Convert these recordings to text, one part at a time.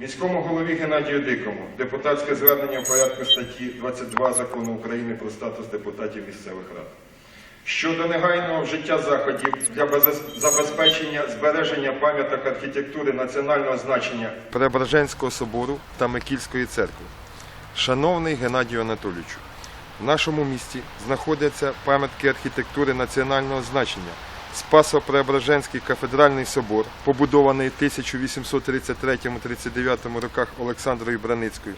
Міському голові Геннадію Дикому депутатське звернення в порядку статті 22 закону України про статус депутатів місцевих рад. Щодо негайного вжиття заходів для забезпечення збереження пам'яток архітектури національного значення Преображенського собору та Микільської церкви. Шановний Геннадію Анатолійовичу, в нашому місті знаходяться пам'ятки архітектури національного значення. Спасо-Преображенський кафедральний собор, побудований в 1833-39 роках Олександрою Браницькою,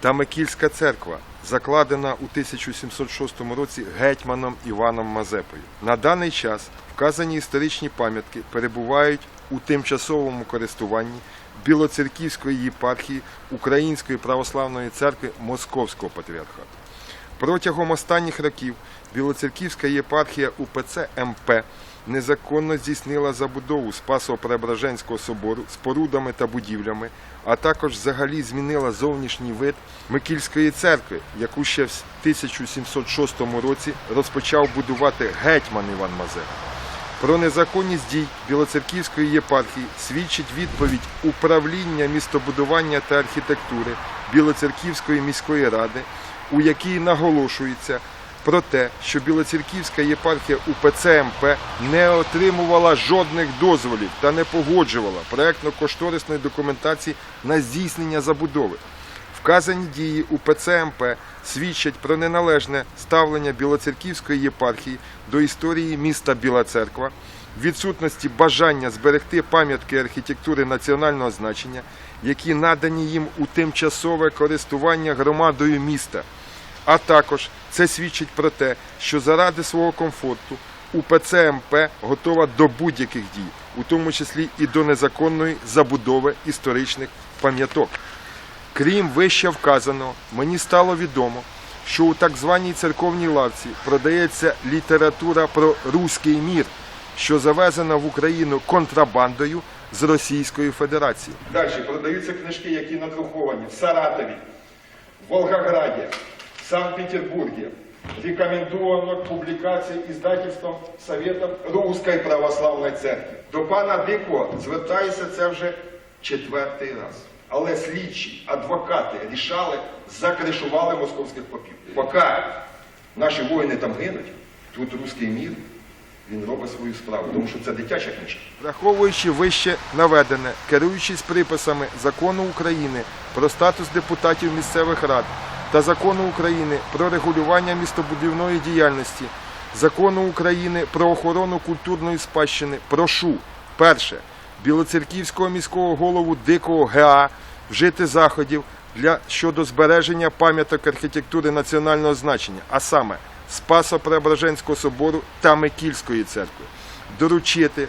та Микільська церква, закладена у 1706 році гетьманом Іваном Мазепою. На даний час вказані історичні пам'ятки перебувають у тимчасовому користуванні Білоцерківської єпархії Української православної церкви Московського патріархату. Протягом останніх років Білоцерківська єпархія УПЦ МП незаконно здійснила забудову Спасо-Преображенського собору спорудами та будівлями, а також взагалі змінила зовнішній вид Микільської церкви, яку ще в 1706 році розпочав будувати гетьман Іван Мазепа. Про незаконність дій Білоцерківської єпархії свідчить відповідь управління містобудування та архітектури Білоцерківської міської ради, у якій наголошується про те, що Білоцерківська єпархія УПЦ МП не отримувала жодних дозволів та не погоджувала проектно-кошторисної документації на здійснення забудови. Вказані дії УПЦ МП свідчать про неналежне ставлення Білоцерківської єпархії до історії міста Біла Церква, відсутності бажання зберегти пам'ятки архітектури національного значення, які надані їм у тимчасове користування громадою міста. А також це свідчить про те, що заради свого комфорту УПЦ МП готова до будь-яких дій, у тому числі і до незаконної забудови історичних пам'яток. Крім вище вказаного, мені стало відомо, що у так званій церковній лавці продається література про руський мір, що завезена в Україну контрабандою з Російської Федерації. Далі продаються книжки, які надруковані в Саратові, в Волгограді, в Санкт-Петербурге. Рекомендовано к публікації іздательством Советом Руської Православної Церкви. До пана Дикого звертаюся це вже четвертий раз. Але слідчі, адвокати рішали, закришували московських попів. Поки наші воїни там гинуть, тут руський мір, він робить свою справу, тому що це дитяча книжка. Враховуючи вище наведене, керуючись приписами закону України про статус депутатів місцевих рад та закону України про регулювання містобудівної діяльності, закону України про охорону культурної спадщини, прошу перше Білоцерківського міського голову Дикого ГА вжити заходів для щодо збереження пам'яток архітектури національного значення, а саме Спасо-Преображенського собору та Микільської церкви, доручити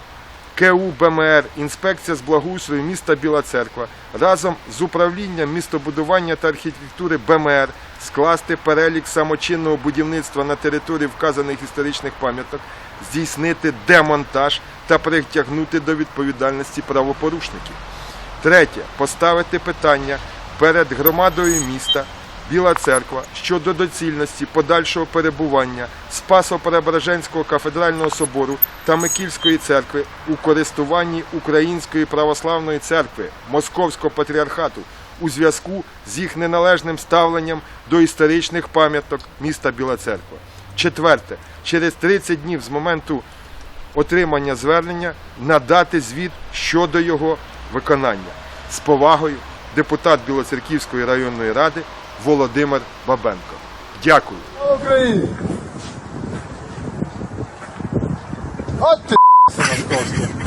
КУ БМР, інспекція з благоустрою міста Біла Церква разом з управлінням містобудування та архітектури БМР скласти перелік самочинного будівництва на території вказаних історичних пам'яток, здійснити демонтаж та притягнути до відповідальності правопорушників. Третє. Поставити питання перед громадою міста Біла Церква щодо доцільності подальшого перебування Спасо-Преображенського кафедрального собору та Микільської церкви у користуванні Української православної церкви Московського патріархату у зв'язку з їх неналежним ставленням до історичних пам'яток міста Біла Церква. Четверте. Через 30 днів з моменту отримання звернення надати звіт щодо його виконання. З повагою, депутат Білоцерківської районної ради Володимир Бабенко. Дякую. Україні! От ти московська.